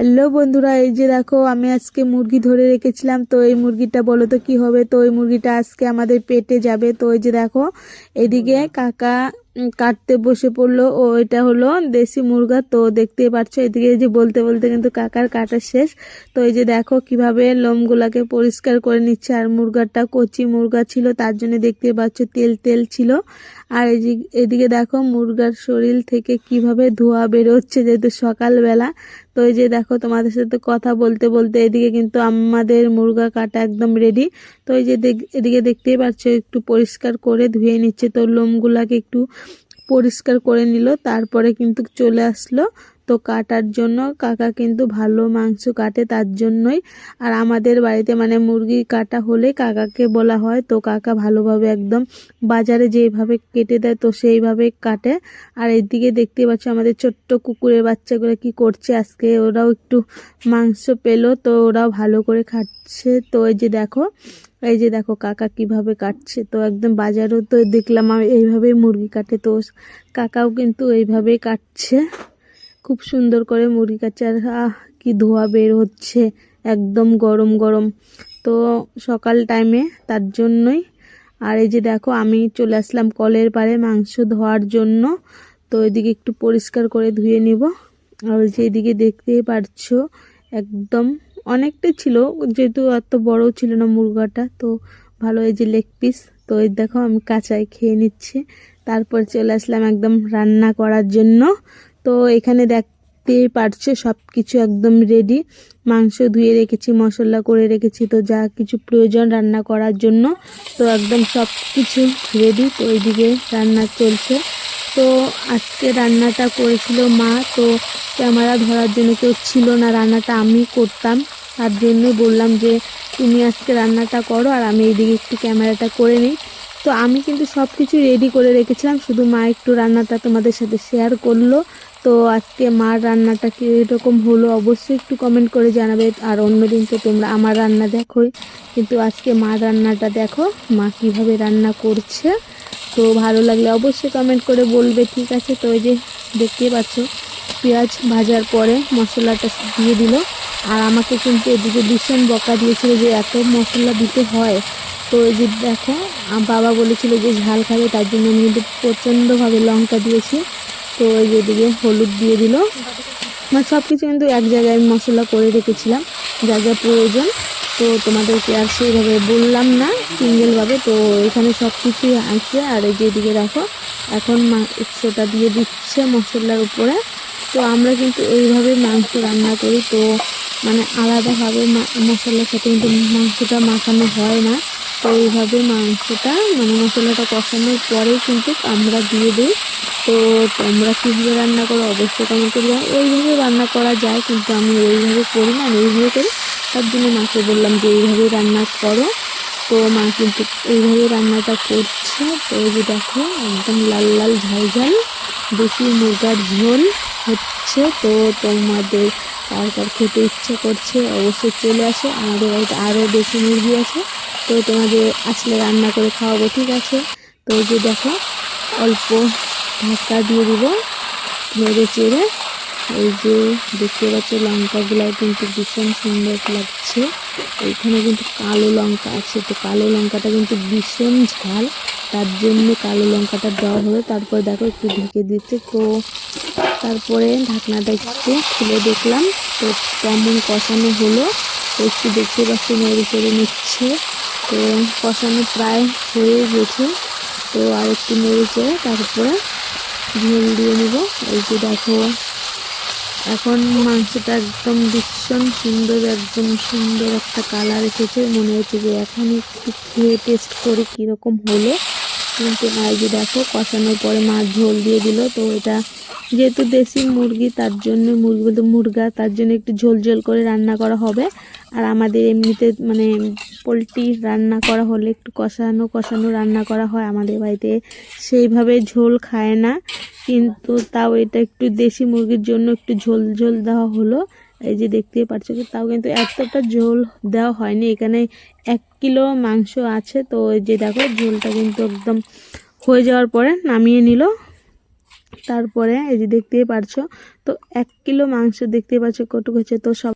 Hello বন্ধুরা এই যে দেখো আমি আজকে মুরগি ধরে রেখেছিলাম। তো এই মুরগিটা বলো তো কি হবে? তো এই মুরগিটা আজকে আমাদের পেটে যাবে। তো এই যে দেখো এদিকে কাকা কাটতে বসে পড়ল। ও, এটা হলো দেশি মুরগা। তো দেখতেই পাচ্ছ, এদিকে যে বলতে বলতে কিন্তু কাকার কাটা শেষ। তো এই যে দেখো কীভাবে লোমগুলাকে পরিষ্কার করে নিচ্ছে। আর মুরগাটা কচি মুরগা ছিল, তার জন্য দেখতে পাচ্ছ তেল তেল ছিল। আর এই এদিকে দেখো মুরগার শরীর থেকে কীভাবে ধোঁয়া বেরোচ্ছে যেহেতু সকালবেলা। তো এই যে দেখো তোমাদের সাথে কথা বলতে বলতে এদিকে কিন্তু আমাদের মুরগা কাটা একদম রেডি তো এই যে এদিকে দেখতেই পাচ্ছ একটু পরিষ্কার করে ধুয়ে নিচ্ছে। তো লোমগুলাকে একটু পরিষ্কার করে নিল তারপরে কিন্তু চলে আসলো তো কাটার জন্য কাকা কিন্তু ভালো মাংস কাটে তার জন্যই। আর আমাদের বাড়িতে মানে মুরগি কাটা হলে কাকাকে বলা হয়, তো কাকা ভালোভাবে একদম বাজারে যেইভাবে কেটে দেয় তো সেইভাবে কাটে। আর এদিকে দেখতে পাচ্ছ আমাদের ছোট্ট কুকুরের বাচ্চাগুলো কি করছে, আজকে ওরাও একটু মাংস পেল, তো ওরাও ভালো করে খাচ্ছে। তো এই যে দেখো, এই যে দেখো কাকা কীভাবে কাটছে, তো একদম বাজারেও তো দেখলাম আমি এইভাবেই মুরগি কাটে, তো কাকাও কিন্তু এইভাবেই কাটছে। খুব সুন্দর করে মুরগি কাটছে আর আহ, কি ধোয়া বের হচ্ছে, একদম গরম গরম। তো সকাল টাইমে তার জন্যই, আর এই যে দেখো, আমি চলে আসলাম কলের পাড়ে মাংস ধোয়ার জন্য। তো এদিকে একটু পরিষ্কার করে ধুয়ে নিব। আর যে এদিকে দেখতেই পারছ, একদম অনেকটাই ছিল, যেহেতু এত বড় ছিল না মুরগাটা, তো ভালো এই যে লেগ পিস তো এই দেখো, আমি কাঁচায় খেয়ে নিচ্ছি। তারপর চলে আসলাম একদম রান্না করার জন্য। তো এখানে দেখতেই পারছ সব কিছু একদম রেডি মাংস ধুয়ে রেখেছি, মশলা করে রেখেছি, তো যা কিছু প্রয়োজন রান্না করার জন্য। তো একদম সব কিছু রেডি তো ওইদিকে রান্না চলছে। তো আজকে রান্নাটা করেছিল মা, তো ক্যামেরা ধরার জন্য কেউ ছিল না, রান্নাটা আমি করতাম। তার জন্য বললাম যে, তুমি আজকে রান্নাটা করো আর আমি এইদিকে একটু ক্যামেরাটা করে নিই। তো আমি কিন্তু সব কিছু রেডি করে রেখেছিলাম, শুধু মা একটু রান্নাটা তোমাদের সাথে শেয়ার করল। তো আজকে মার রান্নাটা কীরকম হলো অবশ্যই একটু কমেন্ট করে জানাবে। আর অন্যদিন তো তোমরা আমার রান্না দেখোই। কিন্তু আজকে মার রান্নাটা দেখো, মা কীভাবে রান্না করছে। তো ভালো লাগলে অবশ্যই কমেন্ট করে বলবে, ঠিক আছে? তো ওই যে দেখতেই পাচ্ছ, পেঁয়াজ ভাজার পরে মশলাটা দিয়ে দিল। আর আমাকে কিন্তু এদিকে ভীষণ বকা দিয়েছিল যে এত মশলা দিতে হয়। তো এই যে দেখো বাবা বলেছিল যে ঝাল খাবে, তার জন্য আমি কিন্তু প্রচণ্ডভাবে লঙ্কা দিয়েছি। তো এই যে এদিকে হলুদ দিয়ে দিল। মানে সব কিছু কিন্তু এক জায়গায় মশলা করে রেখেছিলাম, যা যা প্রয়োজন। তো তোমাদেরকে আর সেইভাবে বললাম না, সিঙ্গেলভাবে। তো এখানে সব কিছুই আছে, আর এই যে এদিকে দেখো, এখন মাংসটা দিয়ে দিচ্ছে মশলার উপরে। তো আমরা কিন্তু এইভাবে মাংস রান্না করি, তো মানে আলাদাভাবে মশলার সাথে কিন্তু মাংসটা মাখানো হয় না। তো এইভাবে মাংসটা মানে মশলাটা কষানোর পরে কিন্তু আমরা দিয়ে দিই। তো তোমরা কীভাবে রান্না করো? অবশ্যই কমেন্ট করে জানাও। ওইভাবে রান্না করা যায়, কিন্তু আমি ওইভাবে করি না, আমি এইভাবে করি। তার জন্য মাকে বললাম যে, এইভাবে রান্না করো। তো মা কিন্তু এইভাবে রান্নাটা করছে। তো এই যে দেখো, একদম লাল লাল ঝাল ঝাল, দেশি মুরগার ঝোল হচ্ছে। তো তোমাদের কার খেতে ইচ্ছে করছে, অবশ্যই চলে আসো। আমাদের বাড়িতে আরও বেশি মুরগি আছে। তো তোমাদের আসলে রান্না করে খাওয়াবো, ঠিক আছে? তো যে দেখো, অল্প ঢাকা দিয়ে দিব, নেড়ে চেড়ে। এই যে দেখতে পাচ্ছ লঙ্কাগুলো কিন্তু ভীষণ সুন্দর লাগছে। এইখানে কিন্তু কালো লঙ্কা আছে, তো কালো লঙ্কাটা কিন্তু ভীষণ ঝাল। তার জন্য কালো লঙ্কাটা দেওয়া হলো। তারপর দেখো, একটু ঢেকে দিচ্ছে। তো তারপরে ঢাকনাটা একটু খুলে দেখলাম। তো কেমন কষানো হলো, তো একটু দেখতে পাচ্ছি, নেড়ে চেড়ে নিচ্ছে। তো কষানো প্রায় হয়ে গেছে। তো আর একটু নেড়ে চেড়ে, তারপরে ঝোল দিয়ে নেব। এই যে দেখো, এখন মাংসটা একদম ভীষণ সুন্দর, একদম সুন্দর একটা কালার এসেছে। মনে হচ্ছে যে এখন একটু খেয়ে টেস্ট করে কীরকম হলো। কিন্তু এই যে দেখো, কষানোর পরে মাছ ঝোল দিয়ে দিল। তো এটা যেহেতু দেশি মুরগি, তার জন্য মুরগি বলতে মুরগা, তার জন্য একটু ঝোল ঝোল করে রান্না করা হবে। আর আমাদের এমনিতে মানে পোলট্রি রান্না করা হলে একটু কষানো কষানো রান্না করা হয়। আমাদের বাড়িতে সেইভাবে ঝোল খায় না। কিন্তু তাও এটা একটু দেশি মুরগির জন্য একটু ঝোল ঝোল দেওয়া হলো। এই যে দেখতেই পাচ্ছ তাও কিন্তু এতটা ঝোল দেওয়া হয়নি। এখানে এক কিলো মাংস আছে। তো এই যে দেখো, ঝোলটা কিন্তু একদম হয়ে যাওয়ার পরে নামিয়ে নিল। তারপরে এই যে দেখতেই পারছ, তো এক কিলো মাংস দেখতে পাচ্ছ কটু হচ্ছে তো সব